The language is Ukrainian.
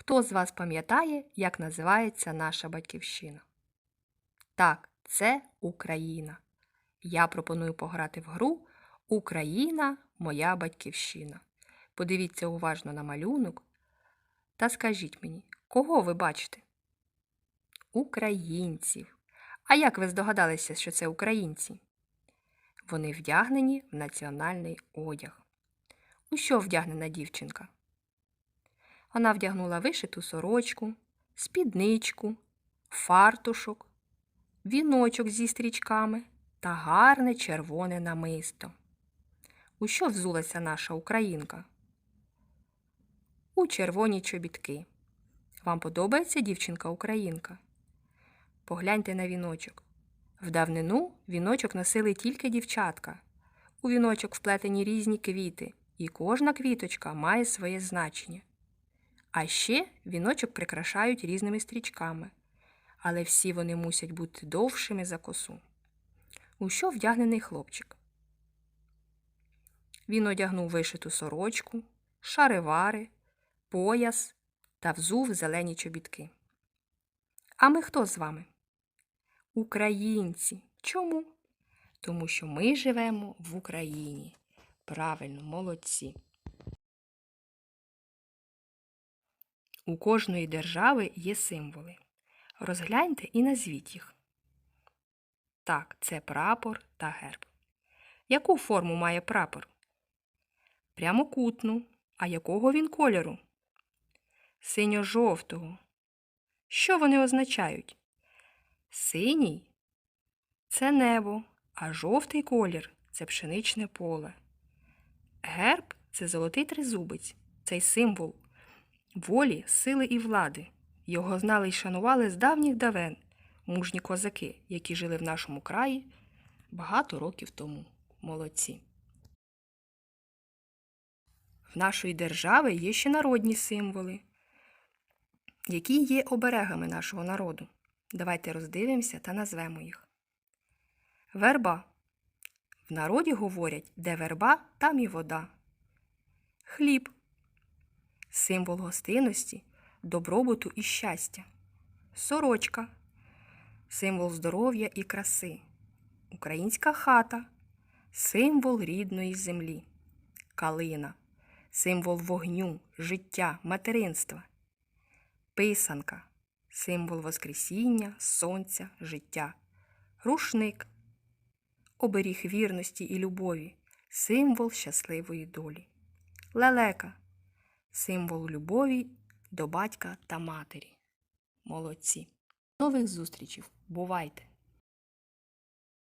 Хто з вас пам'ятає, як називається наша батьківщина? Так, це Україна. Я пропоную пограти в гру Україна моя батьківщина. Подивіться уважно на малюнок та скажіть мені, кого ви бачите? Українців. А як ви здогадалися, що це українці? Вони вдягнені в національний одяг. У що вдягнена дівчинка? Вона вдягнула вишиту сорочку, спідничку, фартушок, віночок зі стрічками та гарне червоне намисто. У що взулася наша українка? У червоні чобітки. Вам подобається дівчинка-українка? Погляньте на віночок. В давнину віночок носили тільки дівчатка. У віночок вплетені різні квіти, і кожна квіточка має своє значення. А ще віночок прикрашають різними стрічками, але всі вони мусять бути довшими за косу. У що вдягнений хлопчик? Він одягнув вишиту сорочку, шаривари, пояс та взув зелені чобітки. А ми хто з вами? Українці. Чому? Тому що ми живемо в Україні. Правильно, молодці. У кожної держави є символи. Розгляньте і назвіть їх. Так, це прапор та герб. Яку форму має прапор? Прямокутну. А якого він кольору? Синьо-жовтого. Що вони означають? Синій це небо, а жовтий колір це пшеничне поле. Герб це золотий тризубець, цей символ волі, сили і влади. Його знали й шанували з давніх давен мужні козаки, які жили в нашому краї багато років тому. Молодці. В нашої держави є ще народні символи, які є оберегами нашого народу. Давайте роздивимося та назвемо їх. Верба. В народі говорять, де верба, там і вода. Хліб. Символ гостинності, добробуту і щастя. Сорочка. Символ здоров'я і краси. Українська хата. Символ рідної землі. Калина. Символ вогню, життя, материнства. Писанка символ Воскресіння, сонця, життя, рушник, оберіг вірності і любові, символ щасливої долі, лелека, символ любові до батька та матері. Молодці. Нових зустрічей. Бувайте!